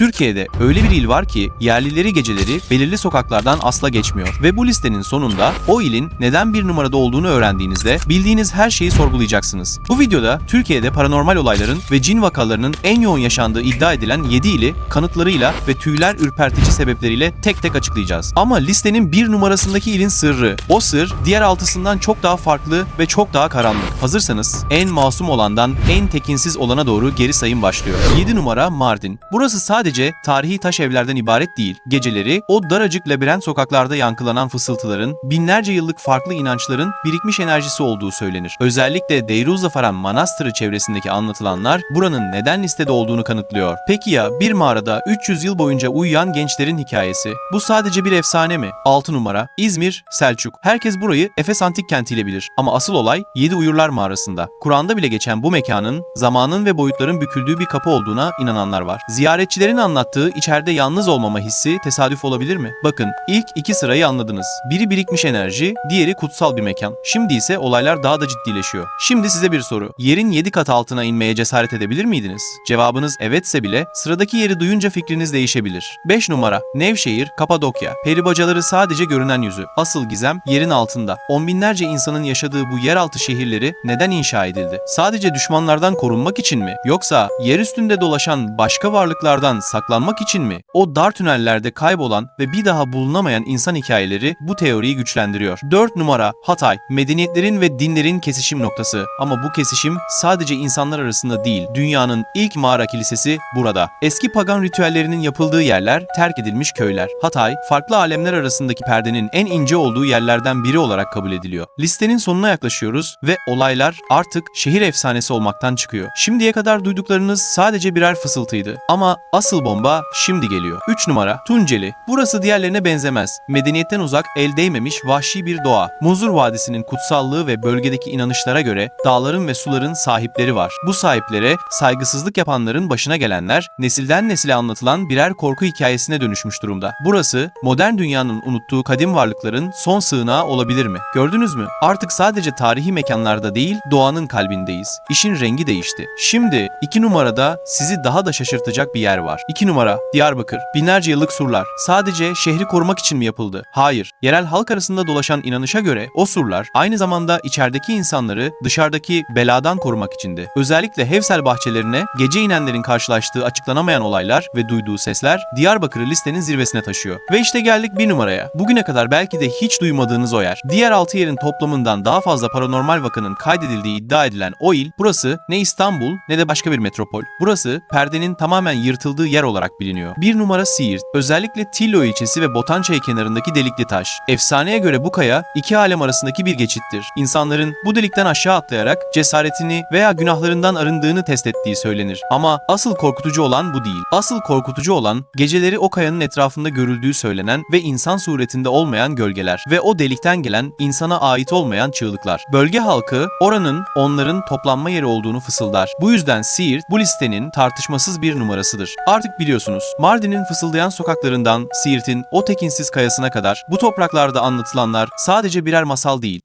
Türkiye'de öyle bir il var ki yerlileri geceleri belirli sokaklardan asla geçmiyor ve bu listenin sonunda o ilin neden bir numarada olduğunu öğrendiğinizde bildiğiniz her şeyi sorgulayacaksınız. Bu videoda Türkiye'de paranormal olayların ve cin vakalarının en yoğun yaşandığı iddia edilen 7 ili kanıtlarıyla ve tüyler ürpertici sebepleriyle tek tek açıklayacağız. Ama listenin bir numarasındaki ilin sırrı, o sır diğer altısından çok daha farklı ve çok daha karanlık. Hazırsanız en masum olandan en tekinsiz olana doğru geri sayım başlıyor. 7 numara Mardin. Burası sadece tarihi taş evlerden ibaret değil. Geceleri o daracık labirent sokaklarda yankılanan fısıltıların, binlerce yıllık farklı inançların birikmiş enerjisi olduğu söylenir. Özellikle Deyruzzafaran Manastırı çevresindeki anlatılanlar buranın neden listede olduğunu kanıtlıyor. Peki ya bir mağarada 300 yıl boyunca uyuyan gençlerin hikayesi? Bu sadece bir efsane mi? 6 numara İzmir, Selçuk. Herkes burayı Efes Antik Kenti'yle bilir. Ama asıl olay 7 Uyurlar Mağarası'nda. Kur'an'da bile geçen bu mekanın zamanın ve boyutların büküldüğü bir kapı olduğuna inananlar var. Ziyaretçilerin anlattığı içeride yalnız olmama hissi tesadüf olabilir mi? Bakın ilk iki sırayı anladınız. Biri birikmiş enerji, diğeri kutsal bir mekan. Şimdi ise olaylar daha da ciddileşiyor. Şimdi size bir soru. Yerin 7 kat altına inmeye cesaret edebilir miydiniz? Cevabınız evetse bile sıradaki yeri duyunca fikriniz değişebilir. 5 numara Nevşehir, Kapadokya. Peribacaları sadece görünen yüzü. Asıl gizem yerin altında. On binlerce insanın yaşadığı bu yeraltı şehirleri neden inşa edildi? Sadece düşmanlardan korunmak için mi? Yoksa yer üstünde dolaşan başka varlıklardan saklanmak için mi? O dar tünellerde kaybolan ve bir daha bulunamayan insan hikayeleri bu teoriyi güçlendiriyor. 4 numara Hatay. Medeniyetlerin ve dinlerin kesişim noktası. Ama bu kesişim sadece insanlar arasında değil. Dünyanın ilk mağara kilisesi burada. Eski pagan ritüellerinin yapıldığı yerler terk edilmiş köyler. Hatay, farklı alemler arasındaki perdenin en ince olduğu yerlerden biri olarak kabul ediliyor. Listenin sonuna yaklaşıyoruz ve olaylar artık şehir efsanesi olmaktan çıkıyor. Şimdiye kadar duyduklarınız sadece birer fısıltıydı. Ama asıl bomba şimdi geliyor. 3 numara Tunceli. Burası diğerlerine benzemez. Medeniyetten uzak, el değmemiş vahşi bir doğa. Muzur Vadisi'nin kutsallığı ve bölgedeki inanışlara göre dağların ve suların sahipleri var. Bu sahiplere saygısızlık yapanların başına gelenler nesilden nesile anlatılan birer korku hikayesine dönüşmüş durumda. Burası modern dünyanın unuttuğu kadim varlıkların son sığınağı olabilir mi? Gördünüz mü? Artık sadece tarihi mekanlarda değil, doğanın kalbindeyiz. İşin rengi değişti. Şimdi iki numarada sizi daha da şaşırtacak bir yer var. 2 numara Diyarbakır. Binlerce yıllık surlar. Sadece şehri korumak için mi yapıldı? Hayır. Yerel halk arasında dolaşan inanışa göre o surlar aynı zamanda içerideki insanları dışarıdaki beladan korumak içindi. Özellikle Hevsel bahçelerine gece inenlerin karşılaştığı açıklanamayan olaylar ve duyduğu sesler Diyarbakır'ı listenin zirvesine taşıyor. Ve işte geldik bir numaraya. Bugüne kadar belki de hiç duymadığınız o yer. Diğer 6 yerin toplamından daha fazla paranormal vakanın kaydedildiği iddia edilen o il, burası ne İstanbul ne de başka bir metropol. Burası perdenin tamamen yırtıldığı yer olarak biliniyor. Bir numara Siirt. Özellikle Tillo ilçesi ve Botançay kenarındaki delikli taş. Efsaneye göre bu kaya iki alem arasındaki bir geçittir. İnsanların bu delikten aşağı atlayarak cesaretini veya günahlarından arındığını test ettiği söylenir. Ama asıl korkutucu olan bu değil. Asıl korkutucu olan geceleri o kayanın etrafında görüldüğü söylenen ve insan suretinde olmayan gölgeler ve o delikten gelen insana ait olmayan çığlıklar. Bölge halkı oranın onların toplanma yeri olduğunu fısıldar. Bu yüzden Siirt bu listenin tartışmasız bir numarasıdır. Artık biliyorsunuz Mardin'in fısıldayan sokaklarından Siirt'in o tekinsiz kayasına kadar bu topraklarda anlatılanlar sadece birer masal değil.